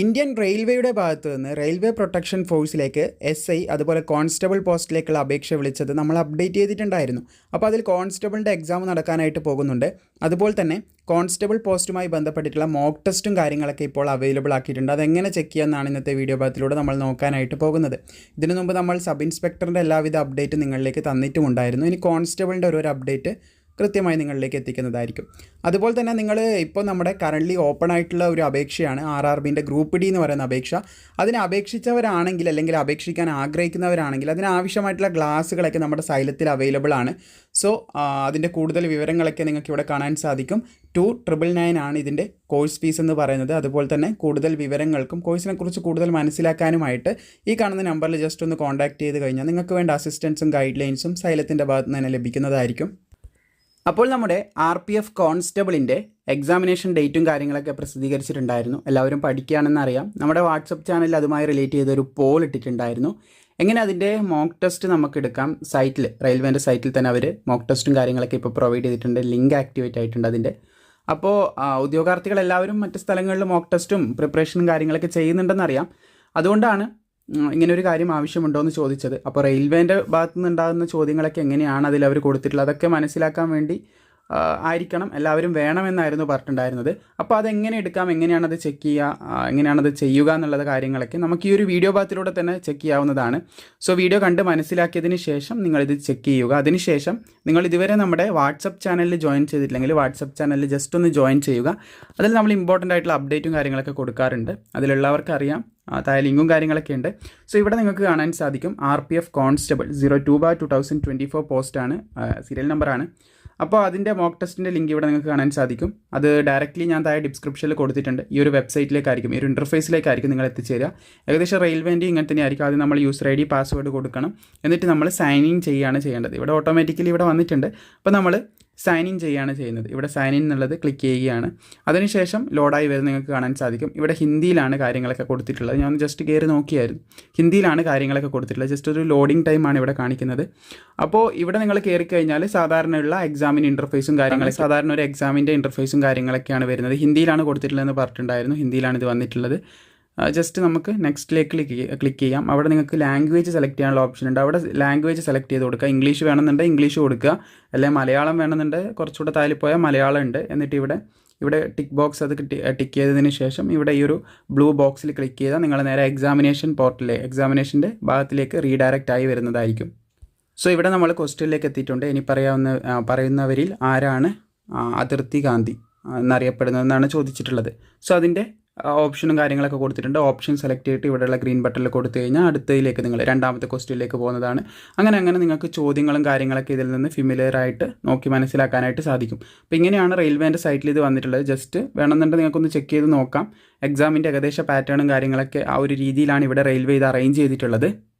Indian റെയിൽവേയുടെ ഭാഗത്തു നിന്ന് റെയിൽവേ പ്രൊട്ടക്ഷൻ ഫോഴ്സിലേക്ക് എസ് ഐ അതുപോലെ കോൺസ്റ്റബിൾ പോസ്റ്റിലേക്കുള്ള അപേക്ഷ വിളിച്ചത് നമ്മൾ അപ്ഡേറ്റ് ചെയ്തിട്ടുണ്ടായിരുന്നു. അപ്പോൾ അതിൽ കോൺസ്റ്റബിളിന്റെ എക്സാം നടക്കാനായിട്ട് പോകുന്നുണ്ട്. അതുപോലെ തന്നെ കോൺസ്റ്റബിൾ പോസ്റ്റുമായി ബന്ധപ്പെട്ടിട്ടുള്ള മോക്ക് ടെസ്റ്റും കാര്യങ്ങളൊക്കെ ഇപ്പോൾ അവൈലബിൾ ആക്കിയിട്ടുണ്ട്. അതെങ്ങനെ ചെക്ക് ചെയ്യാമെന്നാണ് ഇന്നത്തെ വീഡിയോ ഭാഗത്തിലൂടെ നമ്മൾ നോക്കാനായിട്ട് പോകുന്നത്. ഇതിനു മുമ്പ് നമ്മൾ സബ് ഇൻസ്പെക്ടറിന്റെ എല്ലാവിധ അപ്ഡേറ്റ് നിങ്ങളിലേക്ക് തന്നിട്ടുമുണ്ടായിരുന്നു. ഇനി കോൺസ്റ്റബിളിന്റെ ഒരു അപ്ഡേറ്റ് കൃത്യമായി നിങ്ങളിലേക്ക് എത്തിക്കുന്നതായിരിക്കും. അതുപോലെ തന്നെ നിങ്ങൾ ഇപ്പോൾ നമ്മുടെ കറന്റ്ലി ഓപ്പൺ ആയിട്ടുള്ള ഒരു അപേക്ഷയാണ് ആർ ആർ ബിന്റെ ഗ്രൂപ്പ് ഡി എന്ന് പറയുന്ന അപേക്ഷ. അതിനെ അപേക്ഷിച്ചവരാണെങ്കിൽ അല്ലെങ്കിൽ അപേക്ഷിക്കാൻ ആഗ്രഹിക്കുന്നവരാണെങ്കിൽ അതിനാവശ്യമായിട്ടുള്ള ഗ്ലാസ്സുകളൊക്കെ നമ്മുടെ സൈലത്തിൽ അവൈലബിൾ ആണ്. സോ അതിന്റെ കൂടുതൽ വിവരങ്ങളൊക്കെ നിങ്ങൾക്ക് ഇവിടെ കാണാൻ സാധിക്കും. ടു ട്രിപ്പിൾ നയൻ ആണ് ഇതിന്റെ കോഴ്സ് ഫീസ് എന്ന് പറയുന്നത്. അതുപോലെ തന്നെ കൂടുതൽ വിവരങ്ങൾക്കും കോഴ്സിനെക്കുറിച്ച് കൂടുതൽ മനസ്സിലാക്കാനുമായിട്ട് ഈ കാണുന്ന നമ്പറിൽ ജസ്റ്റ് ഒന്ന് കോൺടാക്ട് ചെയ്ത് കഴിഞ്ഞാൽ നിങ്ങൾക്ക് വേണ്ട അസിസ്റ്റൻസും ഗൈഡ് ലൈൻസും സൈലത്തിന്റെ ഭാഗത്ത് നിന്ന് തന്നെ ലഭിക്കുന്നതായിരിക്കും. അപ്പോൾ നമ്മുടെ ആർ പി എഫ് കോൺസ്റ്റബിളിന്റെ എക്സാമിനേഷൻ ഡേറ്റും കാര്യങ്ങളൊക്കെ പ്രസിദ്ധീകരിച്ചിട്ടുണ്ടായിരുന്നു. എല്ലാവരും പഠിക്കുകയാണെന്ന് അറിയാം. നമ്മുടെ വാട്സപ്പ് ചാനലിൽ അതുമായി റിലേറ്റ് ചെയ്തൊരു പോൾ ഇട്ടിട്ടുണ്ടായിരുന്നു. എങ്ങനെ അതിന്റെ മോക്ക് ടെസ്റ്റ് നമുക്ക് എടുക്കാം? സൈറ്റിൽ റെയിൽവേന്റെ സൈറ്റിൽ തന്നെ അവർ മോക്ക് ടെസ്റ്റും കാര്യങ്ങളൊക്കെ ഇപ്പോൾ പ്രൊവൈഡ് ചെയ്തിട്ടുണ്ട്. ലിങ്ക് ആക്ടിവേറ്റ് ആയിട്ടുണ്ട് അതിന്റെ. അപ്പോൾ ഉദ്യോഗാർത്ഥികൾ എല്ലാവരും മറ്റ് സ്ഥലങ്ങളിൽ മോക്ക് ടെസ്റ്റും പ്രിപ്പറേഷനും കാര്യങ്ങളൊക്കെ ചെയ്യുന്നുണ്ടെന്നറിയാം അതുകൊണ്ടാണ് ഇങ്ങനെ ഒരു കാര്യം ആവശ്യമുണ്ടോ എന്ന് ചോദിച്ചത്. അപ്പോൾ റെയിൽവേന്റെ ഭാഗത്തു നിന്നുണ്ടാകുന്ന ചോദ്യങ്ങളൊക്കെ എങ്ങനെയാണ് അതിൽ അവർ കൊടുത്തിട്ടുള്ളത്? അതൊക്കെ മനസ്സിലാക്കാൻ വേണ്ടി ആയിരിക്കണം. എല്ലാവരും വേണമെന്നായിരുന്നു പറഞ്ഞിട്ടുണ്ടായിരുന്നത്. അപ്പോൾ അതെങ്ങനെ എടുക്കാം? എങ്ങനെയാണ് അത് ചെക്ക് ചെയ്യുക എങ്ങനെയാണത് ചെയ്യുക എന്നുള്ളത് കാര്യങ്ങളൊക്കെ നമുക്ക് ഈ ഒരു വീഡിയോ ഭാഗത്തിലൂടെ തന്നെ ചെക്ക് ചെയ്യാവുന്നതാണ്. സോ വീഡിയോ കണ്ട് മനസ്സിലാക്കിയതിന് ശേഷം നിങ്ങളിത് ചെക്ക് ചെയ്യുക. അതിനുശേഷം നിങ്ങൾ ഇതുവരെ നമ്മുടെ വാട്സപ്പ് ചാനലിൽ ജോയിൻ ചെയ്തിട്ടില്ലെങ്കിൽ വാട്സപ്പ് ചാനലിൽ ജസ്റ്റ് ഒന്ന് ജോയിൻ ചെയ്യുക. അതിൽ നമ്മൾ ഇമ്പോർട്ടന്റ് ആയിട്ടുള്ള അപ്ഡേറ്റും കാര്യങ്ങളൊക്കെ കൊടുക്കാറുണ്ട്. അതിലുള്ളവർക്ക് അറിയാം. താഴെ ലിങ്കും കാര്യങ്ങളൊക്കെ ഉണ്ട്. സോ ഇവിടെ നിങ്ങൾക്ക് കാണാൻ സാധിക്കും R P F constable zero two bar two thousand twenty four പോസ്റ്റാണ് സീരിയൽ നമ്പറാണ് അപ്പോൾ അതിന്റെ മോക്ക് ടെസ്റ്റിന്റെ ലിങ്ക് ഇവിടെ നിങ്ങൾക്ക് കാണാൻ സാധിക്കും. അത് ഡയറക്റ്റ്ലി ഞാൻ താഴെ ഡിസ്ക്രിപ്ഷനിൽ കൊടുത്തിട്ടുണ്ട്. ഈ ഒരു വെബ്സൈറ്റിലേക്കായിരിക്കും ഈ ഒരു ഇന്റർഫേസിലേക്കായിരിക്കും നിങ്ങൾ എത്തിച്ചേരുക. ഏകദേശം റെയിൽവേന്റെ ഇങ്ങനെ തന്നെ ആയിരിക്കും ആദ്യം നമ്മൾ യൂസർ ഐ ഡി പാസ്വേഡ് കൊടുക്കണം. എന്നിട്ട് നമ്മൾ സൈൻ ഇൻ ചെയ്യുകയാണ് ചെയ്യേണ്ടത്. ഇവിടെ ഓട്ടോമാറ്റിക്കലി ഇവിടെ വന്നിട്ടുണ്ട്. അപ്പോൾ നമ്മൾ സൈൻ ഇൻ ചെയ്യുകയാണ് ചെയ്യുന്നത്. ഇവിടെ സൈൻ ഇൻ എന്നുള്ളത് ക്ലിക്ക് ചെയ്യുകയാണ്. അതിനുശേഷം ലോഡായി വരുന്നത് നിങ്ങൾക്ക് കാണാൻ സാധിക്കും. ഇവിടെ ഹിന്ദിയിലാണ് കാര്യങ്ങളൊക്കെ കൊടുത്തിട്ടുള്ളത്. ഞാൻ ജസ്റ്റ് കയറി നോക്കിയായിരുന്നു. ഹിന്ദിയിലാണ് കാര്യങ്ങളൊക്കെ കൊടുത്തിട്ടുള്ളത്. ജസ്റ്റ് ഒരു ലോഡിംഗ് ടൈമാണ് ഇവിടെ കാണിക്കുന്നത്. അപ്പോൾ ഇവിടെ നിങ്ങൾ കയറി കഴിഞ്ഞാൽ സാധാരണയുള്ള എക്സാമിന്റെ ഇന്റർഫേസും കാര്യങ്ങളും സാധാരണ ഒരു എക്സാമിന്റെ ഇന്റർഫേസും കാര്യങ്ങളൊക്കെയാണ് വരുന്നത്. ഹിന്ദിയിലാണ് കൊടുത്തിട്ടുള്ളതെന്ന് പറഞ്ഞിട്ടുണ്ടായിരുന്നു. ഹിന്ദിയിലാണ് ഇത് വന്നിട്ടുള്ളത്. ജസ്റ്റ് നമുക്ക് നെക്സ്റ്റിലേക്ക് ക്ലിക്ക് ക്ലിക്ക് ചെയ്യാം. അവിടെ നിങ്ങൾക്ക് ലാംഗ്വേജ് സെലക്ട് ചെയ്യാനുള്ള ഓപ്ഷൻ ഉണ്ട്. അവിടെ ലാംഗ്വേജ് സെലക്ട് ചെയ്ത് കൊടുക്കുക. ഇംഗ്ലീഷ് വേണമെന്നുണ്ടെങ്കിൽ ഇംഗ്ലീഷ് കൊടുക്കുക. അല്ലെങ്കിൽ മലയാളം വേണമെന്നുണ്ടെങ്കിൽ കുറച്ചുകൂടെ താഴെ പോയാൽ മലയാളം ഉണ്ട്. എന്നിട്ട് ഇവിടെ ഇവിടെ ടിക്ക് ബോക്സ് അത് ടിക്ക് ചെയ്തതിന് ശേഷം ഇവിടെ ഈ ഒരു ബ്ലൂ ബോക്സിൽ ക്ലിക്ക് ചെയ്താൽ നിങ്ങൾ നേരെ എക്സാമിനേഷൻ പോർട്ടലിലെ എക്സാമിനേഷന്റെ ഭാഗത്തിലേക്ക് റീഡയറക്റ്റ് ആയി വരുന്നതായിരിക്കും. സോ ഇവിടെ നമ്മൾ ക്വസ്റ്റ്യനിലേക്ക് എത്തിയിട്ടുണ്ട്. ഇനി പറയാവുന്ന പറയുന്നവരിൽ ആരാണ് അതിർത്തി ഗാന്ധി എന്നറിയപ്പെടുന്നതെന്നാണ് ചോദിച്ചിട്ടുള്ളത്. സോ അതിന്റെ ഓപ്ഷനും കാര്യങ്ങളൊക്കെ കൊടുത്തിട്ടുണ്ട്. ഓപ്ഷൻ സെലക്ട് ചെയ്തിട്ട് ഇവിടെയുള്ള ഗ്രീൻ ബട്ടണിൽ കൊടുത്തു കഴിഞ്ഞാൽ അടുത്തതിലേക്ക് നിങ്ങൾ രണ്ടാമത്തെ ക്വസ്റ്റ്യനിലേക്ക് പോകുന്നതാണ്. അങ്ങനെ അങ്ങനെ നിങ്ങൾക്ക് ചോദ്യങ്ങളും കാര്യങ്ങളൊക്കെ ഇതിൽ നിന്ന് ഫിമിലിയർ ആയിട്ട് നോക്കി മനസ്സിലാക്കാനായിട്ട് സാധിക്കും. അപ്പോൾ ഇങ്ങനെയാണ് റെയിൽവേന്റെ സൈറ്റിൽ ഇത് വന്നിട്ടുള്ളത്. ജസ്റ്റ് വേണമെന്നുണ്ടെങ്കിൽ നിങ്ങൾക്കൊന്ന് ചെക്ക് ചെയ്ത് നോക്കാം. എക്സാമിന്റെ ഏകദേശ പാറ്റേണും കാര്യങ്ങളൊക്കെ ആ ഒരു രീതിയിലാണ് ഇവിടെ റെയിൽവേ ഇത് അറേഞ്ച് ചെയ്തിട്ടുള്ളത്.